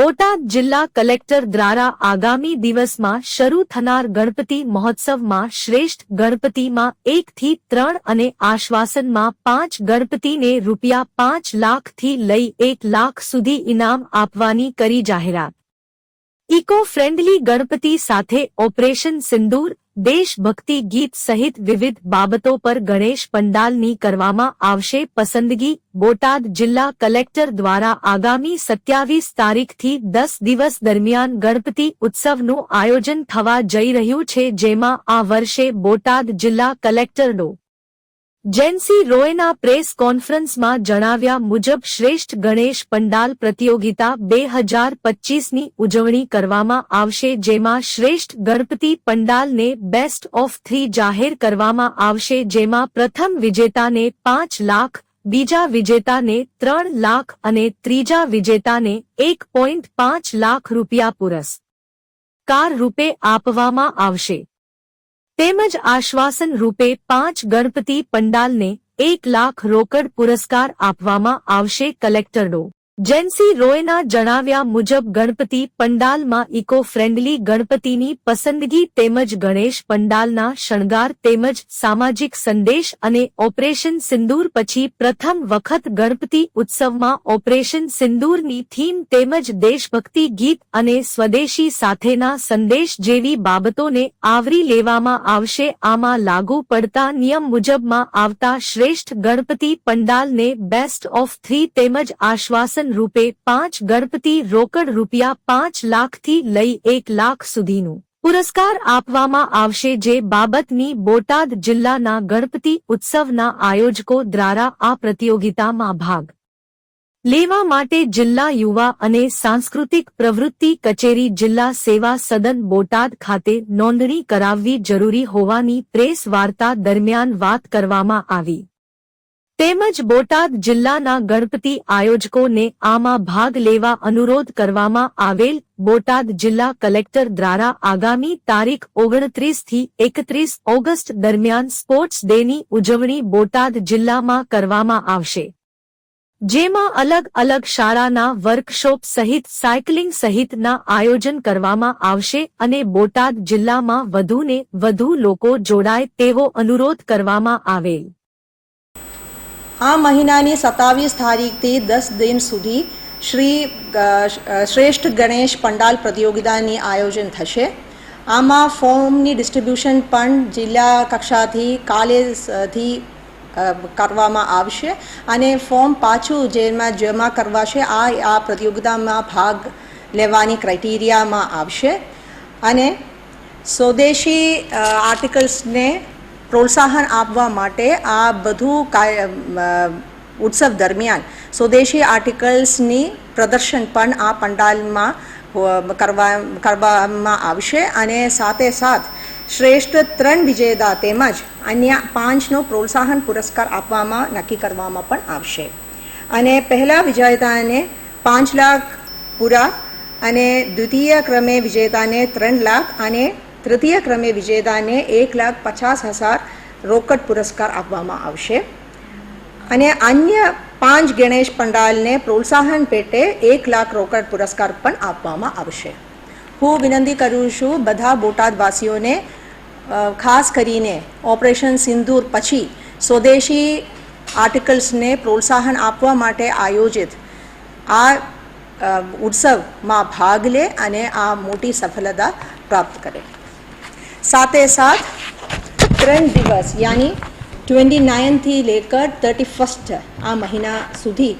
બોટાદ જિલ્લા કલેક્ટર દ્વારા આગામી દિવસમાં શરૂ થનાર ગણપતિ મહોત્સવમાં શ્રેષ્ઠ ગણપતિમાં એકથી ત્રણ અને આશ્વાસનમાં પાંચ ગણપતિને રૂપિયા પાંચ લાખથી લઈ એક લાખ સુધી ઇનામ આપવાની કરી જાહેરાત. ઇકો ફ્રેન્ડલી ગણપતિ સાથે ઓપરેશન સિંદૂર દેશભક્તિ ગીત સહિત વિવિધ બાબતો પર ગણેશ પંડાલની કરવામાં આવશે પસંદગી. બોટાદ જિલ્લા કલેક્ટર દ્વારા આગામી સત્યાવીસ તારીખથી દસ દિવસ દરમિયાન ગણપતિ ઉત્સવનું આયોજન થવા જઈ રહ્યું છે, જેમાં આ વર્ષે બોટાદ જિલ્લા કલેક્ટરનો જેન્સી રોયના પ્રેસ કોન્ફરન્સમાં જણાવ્યા મુજબ શ્રેષ્ઠ ગણેશ પંડાલ પ્રતિયોગિતા બે હજાર પચીસની ઉજવણી કરવામાં આવશે, જેમાં શ્રેષ્ઠ ગણપતિ પંડાલને બેસ્ટ ઓફ થ્રી જાહેર કરવામાં આવશે, જેમાં પ્રથમ વિજેતાને પાંચ લાખ, બીજા વિજેતાને ત્રણ લાખ અને ત્રીજા વિજેતાને એક પોઈન્ટ પાંચ લાખ રૂપિયા પુરસ્કાર રૂપે આપવામાં આવશે. તેમજ આશ્વાસન રૂપે પાંચ ગણપતિ પંડાલને એક લાખ રોકડ પુરસ્કાર આપવામાં આવશે કલેક્ટરનો. જેન્સી રોયના જણાવ્યા મુજબ ગણપતિ પંડાલમાં ઇકો ફ્રેન્ડલી ગણપતિની પસંદગી તેમજ ગણેશ પંડાલના શણગાર તેમજ સામાજિક સંદેશ અને ઓપરેશન સિંદૂર પછી પ્રથમ વખત ગણપતિ ઉત્સવમાં ઓપરેશન સિંદૂરની થીમ તેમજ દેશભક્તિ ગીત અને સ્વદેશી સાથેના સંદેશ જેવી બાબતોને આવરી લેવામાં આવશે. આમાં લાગુ પડતા નિયમ મુજબમાં આવતા શ્રેષ્ઠ ગણપતિ પંડાલને બેસ્ટ ઓફ થ્રી તેમજ આશ્વાસન રૂપે પાંચ ગણપતિ રોકડ રૂપિયા પાંચ લાખથી લઈ એક લાખ સુધીનું પુરસ્કાર આપવામાં આવશે જે બાબતની બોટાદ જિલ્લાના ગણપતિ ઉત્સવના આયોજકો દ્વારા આ પ્રતિયોગિતામાં ભાગ લેવા માટે જિલ્લા યુવા અને સાંસ્કૃતિક પ્રવૃત્તિ કચેરી જિલ્લા સેવા સદન બોટાદ ખાતે નોંધણી કરાવવી જરૂરી હોવાની પ્રેસ વાર્તા દરમિયાન વાત કરવામાં આવી. તેમજ બોટાદ જિલ્લાના ગણપતિ આયોજકોને આમાં ભાગ લેવા અનુરોધ કરવામાં આવેલ બોટાદ જિલ્લા કલેક્ટર દ્વારા આગામી તારીખ ઓગણત્રીસથી એકત્રીસ ઓગસ્ટ દરમિયાન સ્પોર્ટ્સ ડેની ઉજવણી બોટાદ જિલ્લામાં કરવામાં આવશે. જેમાં અલગ અલગ શાળાના વર્કશોપ સહિત સાયકલિંગ સહિતના આયોજન કરવામાં આવશે અને બોટાદ જિલ્લામાં વધુને વધુ લોકો જોડાય તેવો અનુરોધ કરવામાં આવેલ. આ મહિનાની સત્તાવીસ તારીખથી દસ દિન સુધી શ્રી શ્રેષ્ઠ ગણેશ પંડાલ પ્રતિયોગિતાની આયોજન થશે. આમાં ફોર્મની ડિસ્ટ્રીબ્યુશન પણ જિલ્લા કક્ષાથી કાલેથી કરવામાં આવશે અને ફોર્મ પાછું જેમાં જમા કરવાશે. આ આ પ્રતિયોગિતામાં ભાગ લેવાની ક્રાઇટેરિયામાં આવશે. અને સ્વદેશી આર્ટિકલ્સને પ્રોત્સાહન આપવા માટે આ બધું ઉત્સવ દરમિયાન સ્વદેશી આર્ટિકલ્સની પ્રદર્શન પણ આ પંડાલમાં કરવા, કરવામાં આવશે અને સાથે સાથ શ્રેષ્ઠ ત્રણ વિજેતા તેમજ અન્ય પાંચનો પ્રોત્સાહન પુરસ્કાર આપવામાં નક્કી કરવામાં પણ આવશે. અને પહેલા વિજેતાને પાંચ લાખ પૂરા અને દ્વિતીય ક્રમે વિજેતાને ત્રણ લાખ અને તૃતીય ક્રમે વિજેતાને એક લાખ પચાસ હજાર રોકડ પુરસ્કાર આપવામાં આવશે. અને અન્ય પાંચ ગણેશ પંડાલને પ્રોત્સાહન પેટે એક લાખ રોકડ પુરસ્કાર પણ આપવામાં આવશે. હું વિનંતી કરું છું બધા બોટાદવાસીઓને ખાસ કરીને ઓપરેશન સિંદૂર પછી સ્વદેશી આર્ટિકલ્સને પ્રોત્સાહન આપવા માટે આયોજિત આ ઉત્સવમાં ભાગ લે અને આ મોટી સફળતા પ્રાપ્ત કરે. સાથે સાથ ત્રણ દિવસ યાની ટ્વેન્ટી નાઇનથી લેકર થર્ટી ફર્સ્ટ આ મહિના સુધી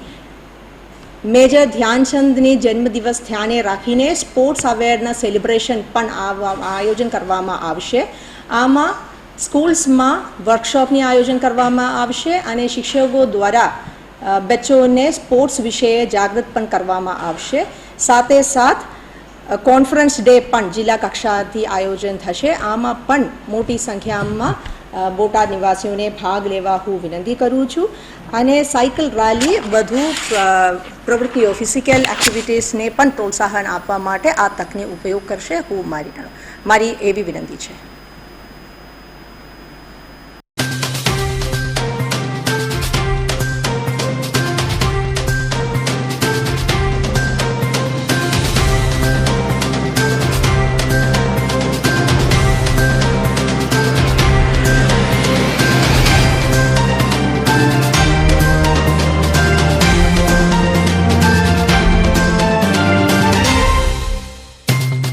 મેજર ધ્યાનચંદની જન્મદિવસ ધ્યાને રાખીને સ્પોર્ટ્સ અવેરના સેલિબ્રેશન પણ આયોજન કરવામાં આવશે આમાં સ્કૂલ્સમાં વર્કશોપની આયોજન કરવામાં આવશે અને શિક્ષકો દ્વારા બચ્ચોને સ્પોર્ટ્સ વિશે જાગૃત પણ કરવામાં આવશે સાથે સાથ કોન્ફરન્સ ડે પણ જિલ્લા કક્ષાથી આયોજન થશે. આમાં પણ મોટી સંખ્યામાં બોટાદ નિવાસીઓને ભાગ લેવા હું વિનંતી કરું છું. અને સાયકલ રેલી વધુ પ્રવૃત્તિઓ ફિઝિકલ એક્ટિવિટીઝને પણ પ્રોત્સાહન આપવા માટે આ તકને ઉપયોગ કરશે. હું મારી મારી એવી વિનંતી છે.